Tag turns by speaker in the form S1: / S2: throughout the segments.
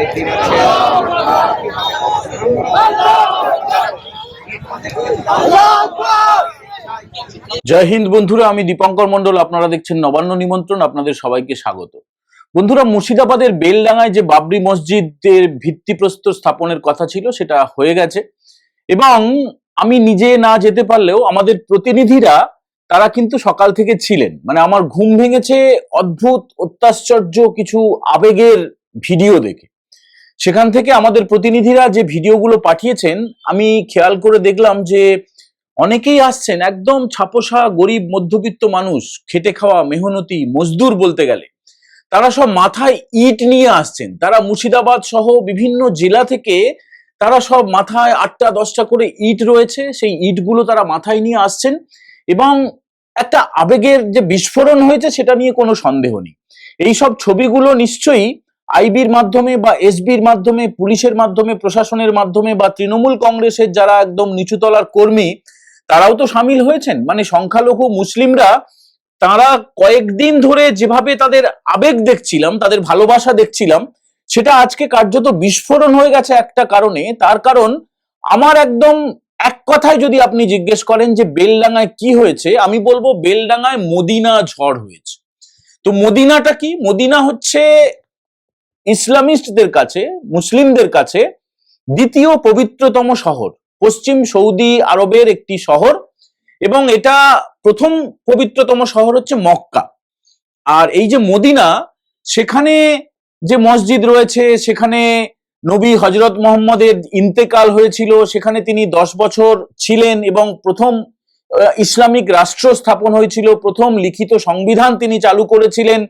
S1: দেখতেই পাচ্ছেন।
S2: জয় হিন্দ বন্ধুরা, আমি দীপঙ্কর মন্ডল আপনারা দেখছেন নবান্ন নিমন্ত্রণ, আপনাদের সবাইকে স্বাগত। বন্ধুরা, মুর্শিদাবাদের বেলডাঙ্গায় যে বাবরি মসজিদের ভিত্তিপ্রস্তর স্থাপনের কথা ছিল, সেটা হয়ে গেছে। এবং আমি নিজে না যেতে পারলেও আমাদের প্রতিনিধিরা, তারা কিন্তু সকাল থেকে ছিলেন। মানে আমার ঘুম ভেঙেছে, অদ্ভুত, অত্যাশ্চর্য কিছু আবেগের ভিডিও দেখে। সেখান থেকে আমাদের প্রতিনিধিরা যে ভিডিওগুলো পাঠিয়েছেন, আমি খেয়াল করে দেখলাম যে অনেকেই আসছেন, একদম ছাপোষা, গরিব, মধ্যবিত্ত মানুষ, খেটে খাওয়া, মেহনতি, মজদুর বলতে গেলে। তারা সব মাথায় ইট নিয়ে আসছেন। তারা মুর্শিদাবাদ সহ বিভিন্ন জেলা থেকে তারা সব মাথায় আটটা, দশটা করে ইট রয়েছে। সেই ইটগুলো তারা মাথায় নিয়ে আসছেন এবং একটা আবেগের যে বিস্ফোরণ হয়েছে সেটা নিয়ে কোনো সন্দেহ নেই। এই সব ছবিগুলো নিশ্চয়ই আইবির মাধ্যমে বা এসবির মাধ্যমে, পুলিশের মাধ্যমে, প্রশাসনের মাধ্যমে বা তৃণমূল কংগ্রেসের যারা একদম নিচুতলার কর্মী, তারাও তো সামিল হয়েছেন। মানে সংখ্যালঘু মুসলিমরা, তারা কয়েকদিন ধরে যেভাবে তাদের আবেগ দেখছিলাম, তাদের ভালোবাসা দেখছিলাম, সেটা আজকে কার্যত বিস্ফোরণ হয়ে গেছে একটা কারণে। তার কারণ, আমার একদম এক কথায় যদি আপনি জিজ্ঞেস করেন যে বেলডাঙ্গায় কি হয়েছে, আমি বলব বেলডাঙ্গায় মদিনা ঝড় হয়েছে। তো মদিনাটা কি? মদিনা হচ্ছে ইসলামিস্টদের কাছে, মুসলিমদের কাছে দ্বিতীয় পবিত্রতম শহর, পশ্চিম সৌদি আরবের একটি শহর এবং এটা প্রথম পবিত্রতম শহর হচ্ছে মক্কা। আর এই যে মদিনা, সেখানে যে মসজিদ রয়েছে, সেখানে নবী হজরত মোহাম্মদের ইন্তেকাল হয়েছিল, সেখানে তিনি দশ বছর ছিলেন এবং প্রথম ইসলামিক রাষ্ট্র স্থাপন হয়েছিল, প্রথম লিখিত সংবিধান তিনি চালু করেছিলেন।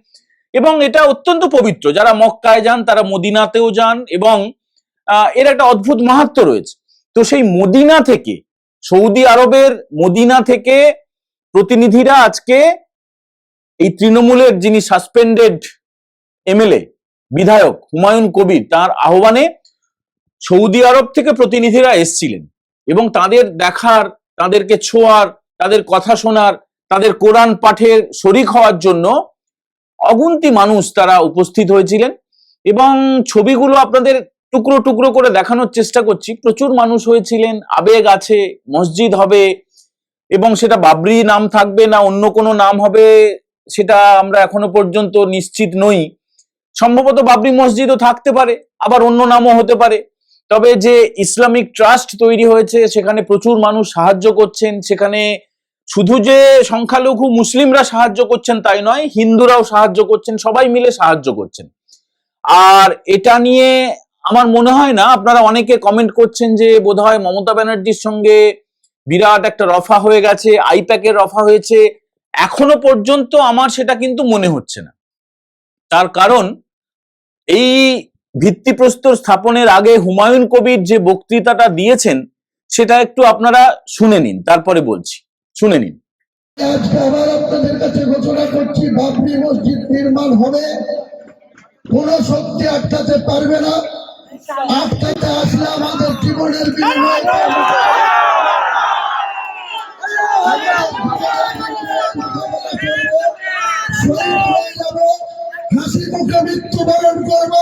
S2: এবং এটা অত্যন্ত পবিত্র। যারা মক্কায় যান, তারা মদিনাতেও যান এবং এর একটা অদ্ভুত মাহাত্ম রয়েছে। তো সেই মদিনা থেকে, সৌদি আরবের মদিনা থেকে প্রতিনিধিরা আজকে এই তৃণমূলের যিনি সাসপেন্ডেড এমএলএ বিধায়ক হুমায়ুন কবির, তার আহ্বানে সৌদি আরব থেকে প্রতিনিধিরা এসছিলেন এবং তাদের দেখার, তাদেরকে ছোঁয়ার, তাদের কথা শোনার, তাদের কোরআন পাঠের শরিক হওয়ার জন্য অগুন্তি মানুষ তারা উপস্থিত হয়েছিলেন এবং ছবিগুলো আপনাদের টুকরো টুকরো করে দেখানোর চেষ্টা করছি। প্রচুর মানুষ হয়েছিলেন, আবেগ আছে, মসজিদ হবে এবং সেটা বাবরি নাম থাকবে না, অন্য কোনো নাম হবে, সেটা আমরা এখনও পর্যন্ত নিশ্চিত নই। সম্ভবত বাবরি মসজিদও থাকতে পারে, আবার অন্য নামও হতে পারে। তবে যে ইসলামিক ট্রাস্ট তৈরি হয়েছে, সেখানে প্রচুর মানুষ সাহায্য করছেন, সেখানে শুধু যে সংখ্যালঘু মুসলিমরা সাহায্য করছেন তাই নয়, হিন্দুরাও সাহায্য করছেন, সবাই মিলে সাহায্য করছেন। আর এটা নিয়ে আমার মনে হয় না, আপনারা অনেকে কমেন্ট করছেন যে বোধহয় মমতা ব্যানার্জির সঙ্গে বিরাট একটা রফা হয়ে গেছে, আইপ্যাকের রফা হয়েছে, এখনও পর্যন্ত আমার সেটা কিন্তু মনে হচ্ছে না। তার কারণ, এই ভিত্তিপ্রস্তর স্থাপনের আগে হুমায়ুন কবির যে বক্তৃতাটা দিয়েছেন, সেটা একটু আপনারা শুনে নিন, তারপরে বলছি। শুনে নিন।
S3: আজকে আবার আপনাদের কাছে ঘোষণা করছি, বাবরি মসজিদ নির্মাণ হবে। কোন শক্তি আটকাতে পারবে না। আটকাতে আসলে আমাদের জীবনের বিনিময়ে। হাসি মুখে মৃত্যুবরণ করব,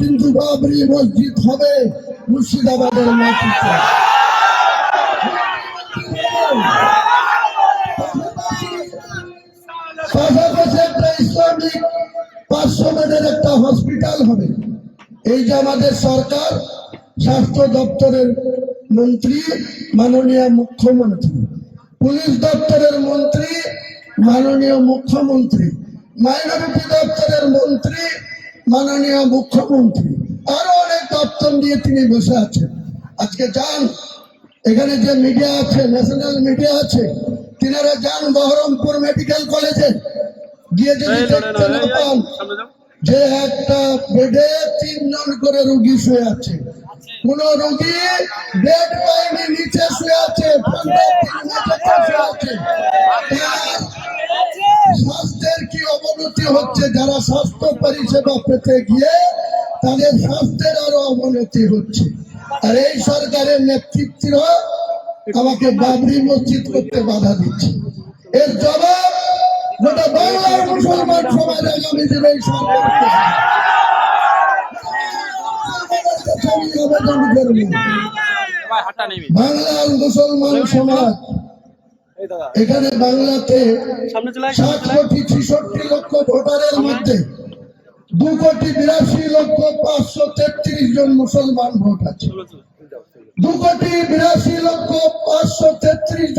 S3: কিন্তু বাবরি মসজিদ হবে মুর্শিদাবাদের মাটিতে। পাঁচশো বেডের একটা হসপিটাল হবে এই যে আমাদের সরকার স্বাস্থ্য দপ্তরের মন্ত্রী মাননীয় মুখ্যমন্ত্রী পুলিশ দপ্তরের মন্ত্রী মাননীয় মুখ্যমন্ত্রী মাইনরিটি দপ্তরের মন্ত্রী মাননীয় মুখ্যমন্ত্রী আরও অনেক দপ্তর নিয়ে তিনি বসে আছেন আজকে যান এখানে যে মিডিয়া আছে ন্যাশনাল মিডিয়া আছে তিনারা যান বহরমপুর মেডিকেল কলেজে। গিয়ে যদি দেখতে পান যে একটা বেডে তিনজন করে রুগী শুয়ে আছে। কোন রুগী বেড পায়নি নিচে শুয়ে আছে স্বাস্থ্যের কি অবনতি হচ্ছে যারা স্বাস্থ্য পরিষেবা পেতে গিয়ে তাদের স্বাস্থ্যের আরও অবনতি হচ্ছে। আর এই সরকারের নেতৃত্বরা আমাকে বাবরি মসজিদ করতে বাধা দিচ্ছে। এর জবাব গোটা বাংলার মুসলমান সমাজ আগামী দিনে এই সরকারকে কাছে আমি আবেদন করব বাংলার মুসলমান সমাজ এখানে বাংলাতে সাত কোটি ছেষট্টি লক্ষ ভোটারের মধ্যে দু কোটি বিরাশি লক্ষ পাঁচশো তেত্রিশ জন মুসলমান ভোট আছে। দু কোটি বিরাশি লক্ষ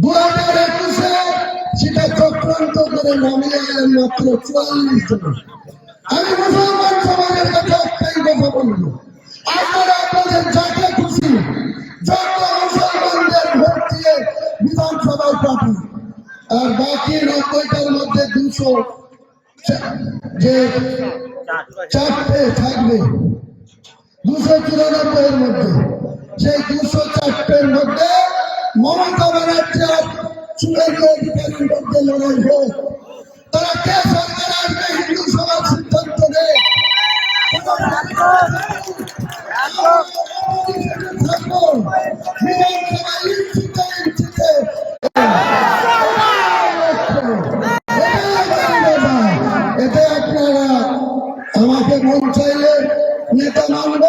S3: দু হাজার একুশে সেটা চক্রান্ত করে নামিয়ে এলেন মাত্র চুয়াল্লিশ জন। আমি মুসলমান সমাজের কাছে একটাই কথা বলব। আপনারা আপনাদের যাকে খুশি যত মুসলমানদের ভোট দিয়ে বিধানসভায় পাঠান। আর বাকি নব্বইটার মধ্যে দুশো যে চারটে থাকবে, দুশো চুরানব্বই এর মধ্যে। সেই দুশো চারটের মধ্যে মমতা ব্যানার্জি আর শুভেন্দু অধিকারীর মধ্যে লড়াই হোক। তারা কে সরকার আসবে হিন্দু সমাজ সিদ্ধান্ত ইঞ্চিতে এতে আমাকে মন চাইলে নেতা মানব,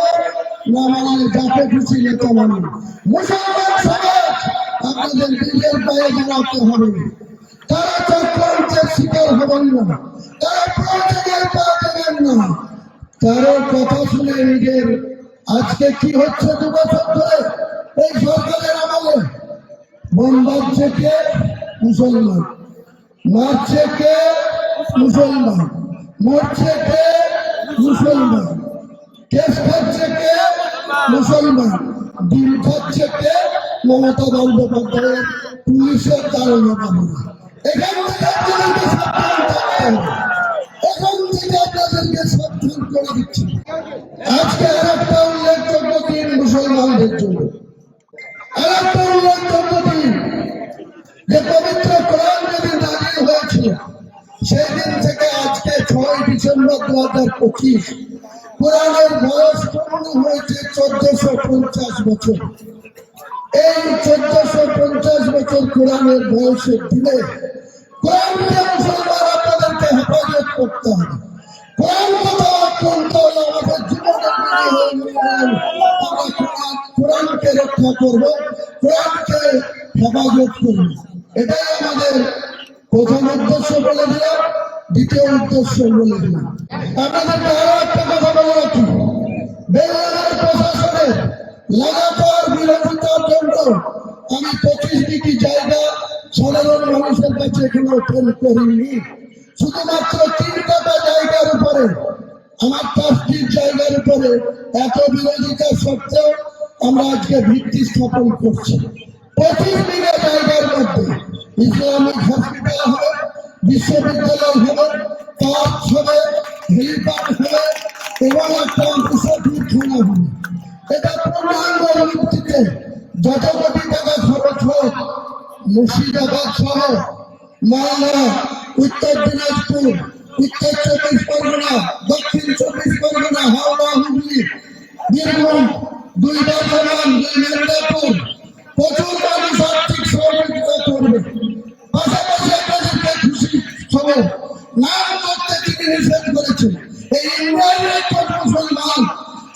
S3: না মানলে যাকে খুশি নেতা মানব। পায়ে দাঁড়াতে হবে। তারা চক্রান্তের শিকার হবেন না। তারা প্রয়োজনের পা দেবেন না। কারও কথা শুনে নিজের আজকে কি হচ্ছে দু বছর ধরে এই সরকারের আমলে? বোমবাচ্ছে কে মুসলমান মারছে কে মুসলমান মরছে কে মুসলমান, কেস খাচ্ছে কে? মুসলমান, ডিম খাচ্ছে কে? মমতা বন্দ্যোপাধ্যায়ের পুলিশের কারণে বাবুরা এখান থেকে আপনাদেরকে সাবধান এখন থেকে আপনাদেরকে সাবধান করে দিচ্ছি। আজকে আর একটা উল্লেখযোগ্য দিন মুসলমানদের জন্য। আর একটা উল্লেখযোগ্য দিন যে পবিত্র কোরআন যেদিন নাজিল হয়েছিল সেই দিন থেকে আজকে ছয় ডিসেম্বর দু হাজার পঁচিশ, কোরআনের বয়স পূর্ণ হয়েছে চোদ্দশো পঞ্চাশ বছর। এই চোদ্দশো পঞ্চাশ বছর কোরআনের দিনে কোরআনকে মুসলমান আপনাদেরকে হেফাজত করতে হবে। অত্যন্ত আমাদের বলে দিলাম, দ্বিতীয় বলে দিলাম। আপনাদেরকে আরও একটা কথা বলে রাখি। প্রশাসনের লাগাতার বিরোধিতার জন্য আমি পঁচিশটি জায়গা সাধারণ মানুষের কাছে এখানে ওপেন করিনি। শুধুমাত্র তিনটা জায়গার উপরে, আমার পাঁচটি জায়গার উপরে এত বিরোধিতা সত্ত্বেও আমরা আজকে ভিত্তি স্থাপন করছি। পঁচিশ বিঘা জায়গার মধ্যে ইসলামিক হসপিটাল হবে, বিশ্ববিদ্যালয় হবে, পার্ক হবে, হেলিপ্যাড হবে, এবং একটা খানা হবে। এটা পূর্ণাঙ্গ ভিত্তিতে যত কোটি টাকা খরচ হোক মুর্শিদাবাদ সহ মালদা, উত্তর দিনাজপুর, উত্তর চব্বিশ পরগনা, দক্ষিণ চব্বিশ পরগনা, হাওড়া, হুগলি, বীরভূম, দুই বর্ধমান, দুই মেদিনীপুর প্রচুর মানুষ আর্থিক সহযোগিতা করবে। পাশাপাশি আপনাদেরকে খুশি খবর নাম করতে তিনি নিষেধ করেছেন। এই ইন্ডিয়ান মুসলমান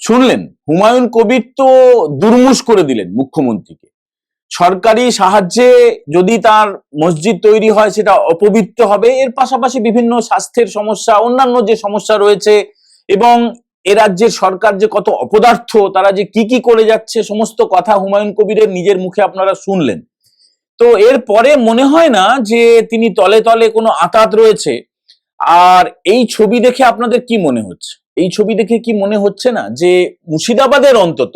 S2: শুনলেন, হুমায়ুন কবির তো দুর্মুষ করে দিলেন মুখ্যমন্ত্রীকে। সরকারি সাহায্যে যদি তার মসজিদ তৈরি হয়, সেটা অপবিত্র হবে। এর পাশাপাশি বিভিন্ন স্বাস্থ্যের সমস্যা, অন্যান্য যে সমস্যা রয়েছে এবং এ রাজ্যের সরকার যে কত অপদার্থ, তারা যে কি কি করে যাচ্ছে, সমস্ত কথা হুমায়ুন কবিরের নিজের মুখে আপনারা শুনলেন। তো এর পরে মনে হয় না যে তিনি তলে তলে কোনো আতাত রয়েছে। আর এই ছবি দেখে আপনাদের কি মনে হচ্ছে? এই ছবি দেখে কি মনে হচ্ছে না যে মুর্শিদাবাদের অন্তত,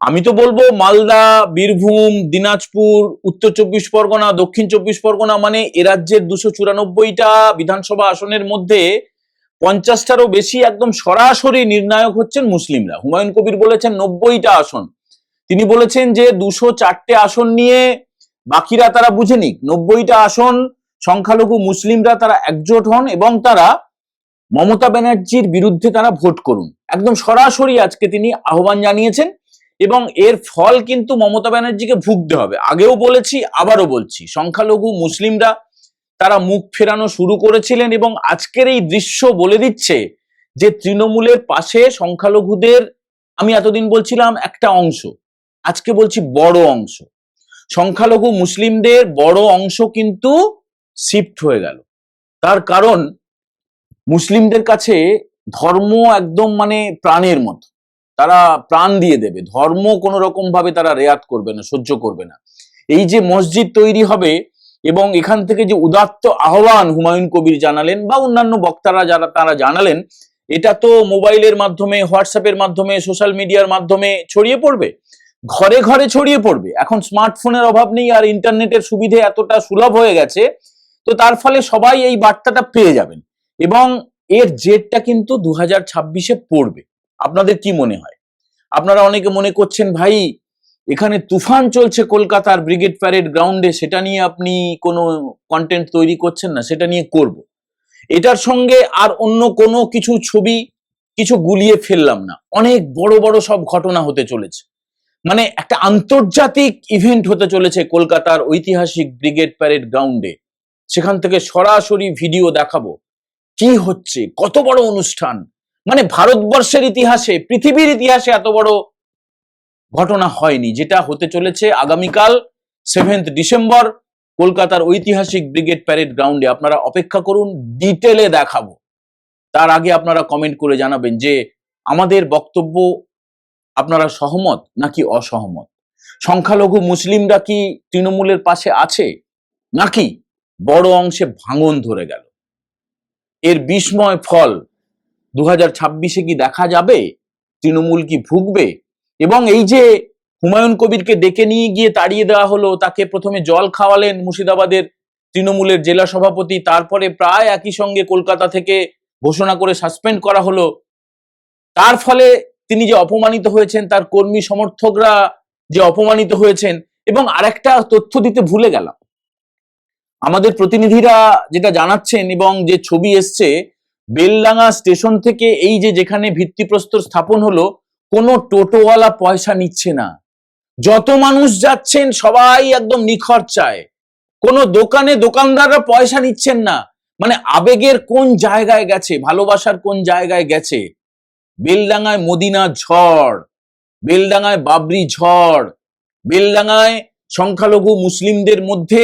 S2: আমি তো বলব মালদা, বীরভূম, দিনাজপুর, উত্তর চব্বিশ পরগনা, দক্ষিণ চব্বিশ পরগনা মানে এ রাজ্যের দুশো চুরানব্বইটা বিধানসভা আসনের মধ্যে পঞ্চাশটারও বেশি একদম সরাসরি নির্ণায়ক হচ্ছেন মুসলিমরা। হুমায়ুন কবির বলেছেন নব্বইটা আসন। তিনি বলেছেন যে দুশো চারটে আসন নিয়ে বাকিরা তারা বুঝে নিক। নব্বইটা আসন, সংখ্যালঘু মুসলিমরা তারা একজোট হন এবং তারা মমতা ব্যানার্জির বিরুদ্ধে তারা ভোট করুন। একদম সরাসরি আজকে তিনি আহ্বান জানিয়েছেন এবং এর ফল কিন্তু মমতা ব্যানার্জিকে ভুগতে হবে। আগেও বলেছি, আবারও বলছি, সংখ্যালঘু মুসলিমরা তারা মুখ ফেরানো শুরু করেছিলেন এবং আজকের এই দৃশ্য বলে দিচ্ছে যে তৃণমূলের পাশে সংখ্যালঘুদের, আমি এতদিন বলছিলাম একটা অংশ, আজকে বলছি বড় অংশ। সংখ্যালঘু মুসলিমদের বড় অংশ কিন্তু শিফট হয়ে গেল। তার কারণ, মুসলিমদের কাছে ধর্ম একদম মানে প্রাণের মতো। তারা প্রাণ দিয়ে দেবে, ধর্ম কোনো রকম ভাবে তারা রেয়াত করবে না, সহ্য করবে না। এই যে মসজিদ তৈরি হবে এবং এখান থেকে যে উদাত্ত আহ্বান হুমায়ুন কবির জানালেন বা অন্যান্য বক্তারা যারা তারা জানালেন, এটা তো মোবাইলের মাধ্যমে, হোয়াটসঅ্যাপের মাধ্যমে, সোশ্যাল মিডিয়ার মাধ্যমে ছড়িয়ে পড়বে। ঘরে ঘরে ছড়িয়ে পড়বে। এখন স্মার্টফোনের অভাব নেই আর ইন্টারনেটের সুবিধে এতটা সুলভ হয়ে গেছে, তো তার ফলে সবাই এই বার্তাটা পেয়ে যাবেন। এবং এর জেটটা কিন্তু দু হাজার ছাব্বিশে পড়বে। আপনাদের কি মনে হয়? আপনারা অনেকে মনে করছেন, ভাই এখানে তুফান চলছে কলকাতার ব্রিগেড প্যারেড গ্রাউন্ডে, সেটা নিয়ে আপনি কোনো কন্টেন্ট তৈরি করছেন না, সেটা নিয়ে করব। এটার সঙ্গে আর অন্য কোনো কিছু ছবি, কিছু গুলিয়ে ফেললাম না। অনেক বড় বড় সব ঘটনা হতে চলেছে। মানে একটা আন্তর্জাতিক ইভেন্ট হতে চলেছে কলকাতার ঐতিহাসিক ব্রিগেড প্যারেড গ্রাউন্ডে। সেখান থেকে সরাসরি ভিডিও দেখাবো। কি হচ্ছে? কত বড় অনুষ্ঠান? মানে ভারতবর্ষের ইতিহাসে, পৃথিবীর ইতিহাসে এত বড় ঘটনা হয়নি, যেটা হতে চলেছে আগামীকাল সেভেন্থ ডিসেম্বর কলকাতার ঐতিহাসিক ব্রিগেড প্যারেড গ্রাউন্ডে। আপনারা অপেক্ষা করুন ডিটেলে দেখাবো। তার আগে আপনারা কমেন্ট করে জানাবেন যে আমাদের বক্তব্য আপনারা সহমত নাকি অসহমত? সংখ্যালঘু মুসলিমরা কি তৃণমূলের পাশে আছে? নাকি বড় অংশে ভাঙন ধরে গেল? এর বিস্ময় ফল দু হাজার কি দেখা যাবে? তৃণমূল কি ভুগবে? এবং এই যে হুমায়ুন কবিরকে ডেকে নিয়ে গিয়ে তাড়িয়ে দেওয়া হলো, তাকে প্রথমে জল খাওয়ালেন মুর্শিদাবাদের তৃণমূলের জেলা সভাপতি, তারপরে প্রায় একই সঙ্গে কলকাতা থেকে ঘোষণা করে সাসপেন্ড করা হলো। তার ফলে তিনি যে অপমানিত হয়েছেন, তার কর্মী সমর্থকরা যে অপমানিত হয়েছেন, এবং আরেকটা তথ্য দিতে ভুলে গেলাম। আমাদের প্রতিনিধিরা যেটা জানাচ্ছেন এবং যে ছবি এসছে, বেলডাঙ্গা স্টেশন থেকে এই যে যেখানে ভিত্তিপ্রস্তর স্থাপন হলো কোনো টোটোওয়ালা পয়সা নিচ্ছে না। যত মানুষ যাচ্ছেন, সবাই একদম নিখরচায় কোনো দোকানে দোকানদাররা পয়সা নিচ্ছেন না। মানে আবেগের কোন জায়গায় গেছে, ভালোবাসার কোন জায়গায় গেছে? বেলডাঙায় মদিনা ঝড় বেলডাঙায় বাবরি ঝড় বেলডাঙায় সংখ্যালঘু মুসলিমদের মধ্যে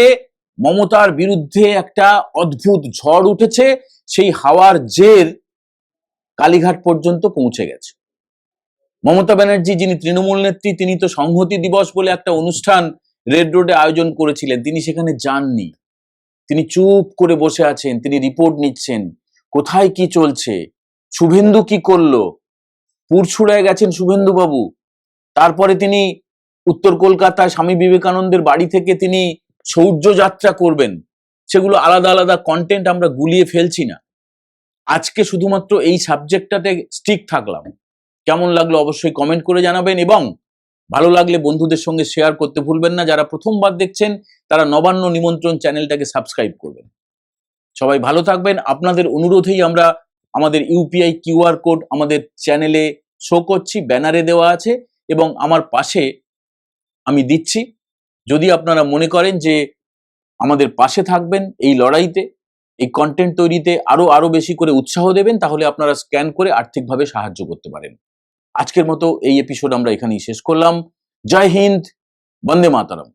S2: মমতার বিরুদ্ধে একটা অদ্ভুত ঝড় উঠেছে, সেই হাওয়ার জের কালীঘাট পর্যন্ত পৌঁছে গেছে। মমতা ব্যানার্জি, যিনি তৃণমূল নেত্রী, তিনি তো সংহতি দিবস বলে একটা অনুষ্ঠান রেড রোডে আয়োজন করেছিলেন। তিনি সেখানে যাননি। তিনি চুপ করে বসে আছেন। তিনি রিপোর্ট নিচ্ছেন। কোথায় কি চলছে? শুভেন্দু কি করল? পুরছুড়ায় গেছেন শুভেন্দু বাবু তারপরে তিনি উত্তর কলকাতায় স্বামী বিবেকানন্দের বাড়ি থেকে তিনি সৌর্য যাত্রা করবেন। সেগুলো আলাদা আলাদা কন্টেন্ট আমরা গুলিয়ে ফেলছি না। আজকে শুধুমাত্র এই সাবজেক্টটাতে স্টিক থাকলাম। কেমন লাগল অবশ্যই কমেন্ট করে জানাবেন এবং ভালো লাগলে বন্ধুদের সঙ্গে শেয়ার করতে ভুলবেন না। যারা প্রথমবার দেখছেন, তারা নবান্ন নিমন্ত্রণ চ্যানেলটাকে সাবস্ক্রাইব করবেন। সবাই ভালো থাকবেন। আপনাদের অনুরোধেই আমরা আমাদের ইউপিআই কিউআর কোড আমাদের চ্যানেলে শো করছি ব্যানারে দেওয়া আছে এবং আমার পাশে আমি দিচ্ছি। যদি আপনারা মনে করেন যে আমাদের পাশে থাকবেন এই লড়াইতে, এই কন্টেন্ট তৈরিতে আরও আরও বেশি করে উৎসাহ দেবেন, তাহলে আপনারা স্ক্যান করে আর্থিকভাবে সাহায্য করতে পারেন। আজকের মতো এই এপিসোড আমরা এখানেই শেষ করলাম। জয় হিন্দ বন্দে মাতারাম।